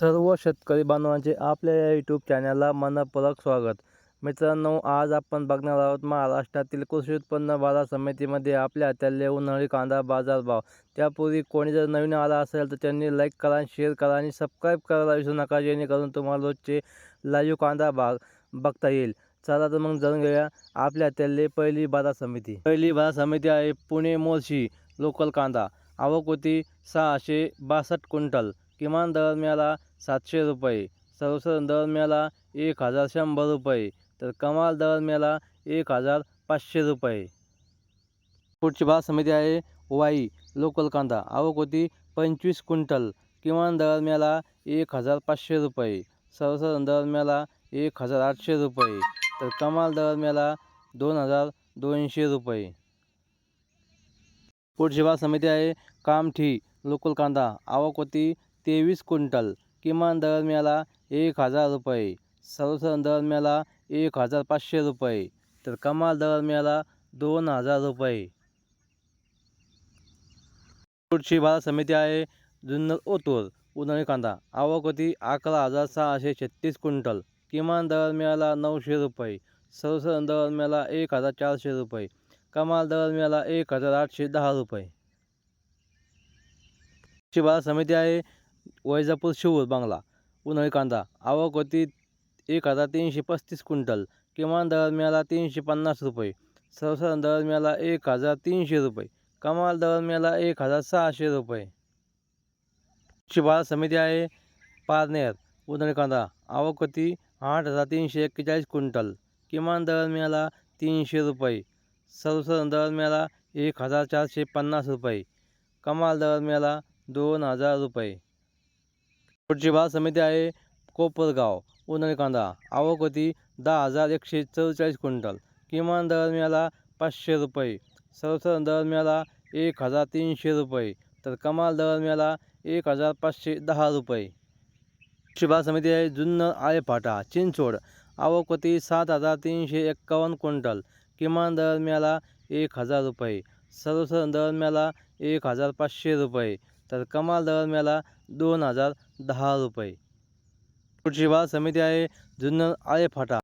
सर्व शेतकरी बांधवांचे आपल्या या यूट्यूब चॅनलला मनपूर्वक स्वागत. मित्रांनो आज आपण बघणार आहोत महाराष्ट्रातील कृषी उत्पन्न बाजार समितीमध्ये आपल्या हातातले उन्हाळी कांदा बाजारभाव त्यापूर्वी कोणी जर नवीन आला असेल तर त्यांनी लाईक करा शेअर करा आणि सबस्क्राईब करायला विसरू नका जेणेकरून तुम्हाला रोजचे लाईव्ह कांदा भाग बघता येईल. चला तर मग जाणून घेऊया आपल्या हातातले पहिली बाजार समिती. पहिली बाजार समिती आहे पुणे मोर्शी लोकल कांदा. आवक होती सहाशे बासष्ट क्विंटल. किमान दर मिळाला सातशे रुपये. सर्वसाधारण दर मिळाला एक हजार शंभर रुपये. तर कमाल दर मिळाला एक हजार पाचशे रुपये. पुढची बाजार समिती आहे वाई लोकल कांदा. आवक होती पंचवीस क्विंटल. किमान दर मिळाला एक हजार पाचशे रुपये. सर्वसाधारण दर मिळाला एक हजार आठशे रुपये. तर कमाल दर मिळाला दोन हजार दोनशे रुपये. पुढची बाजार समिती आहे कामठी लोकल कांदा. आवक होती तेवीस क्विंटल. किमान दर मिळाला एक हजार रुपये. सर्वसाधारण दर मिळाला एक हजार पाचशे रुपये. तर कमाल दर मिळाला दोन हजार रुपये. पुढची बाजार समिती आहे जुन्नर ओतूर उन्हाळी कांदा. आवक होती अकरा हजार सहाशे छत्तीस क्विंटल. किमान दर मिळाला नऊशे रुपये. सर्वसाधारण दर मिळाला एक हजार चारशे रुपये. कमाल दर मिळाला एक हजार आठशे दहा रुपये. बाजार समिती आहे वैजापूर शिवूर बांगला उन्हाळी कांदा आवक होती एक हजार तीनशे पस्तीस क्विंटल किमान दर मिळाला तीनशे पन्नास रुपये. सर्वसाधारण दर मिळाला एक हजार तीनशे रुपये. कमाल दर मिळाला एक हजार सहाशे रुपये. ची समिती आहे पारनेर उन्हाळी कांदा आवक होती आठ हजार तीनशे एक्केचाळीस क्विंटल किमान दर मिळाला तीनशे रुपये. सर्वसाधारण दर मिळाला एक हजार चारशे पन्नास रुपये. कमाल दर मिळाला दोन हजार रुपये. पुढची बाजार समिती आहे कोपरगाव उन्हाळी कांदा आवक होती दहा हजार एकशे चव्वेचाळीस क्विंटल. किमान दर मिळाला पाचशे रुपये. सर्वसाधारण दर मिळाला एक हजार तीनशे रुपये. तर कमाल दर मिळाला एक हजार पाचशे दहा रुपये. पुढची बाजार समिती आहे जुन्नर आळेफाटा चिंचोड आवक होती सात हजार तीनशे एक्कावन्न क्विंटल. किमान दर मिळाला एक हजार रुपये. सर्वसाधारण दर मिळाला एक हजार पाचशे रुपये. तर कमाल दर मिळाला दोन हजार दहा रुपये. कृषी बाजार समिती आहे जुन्नर आळेफाटा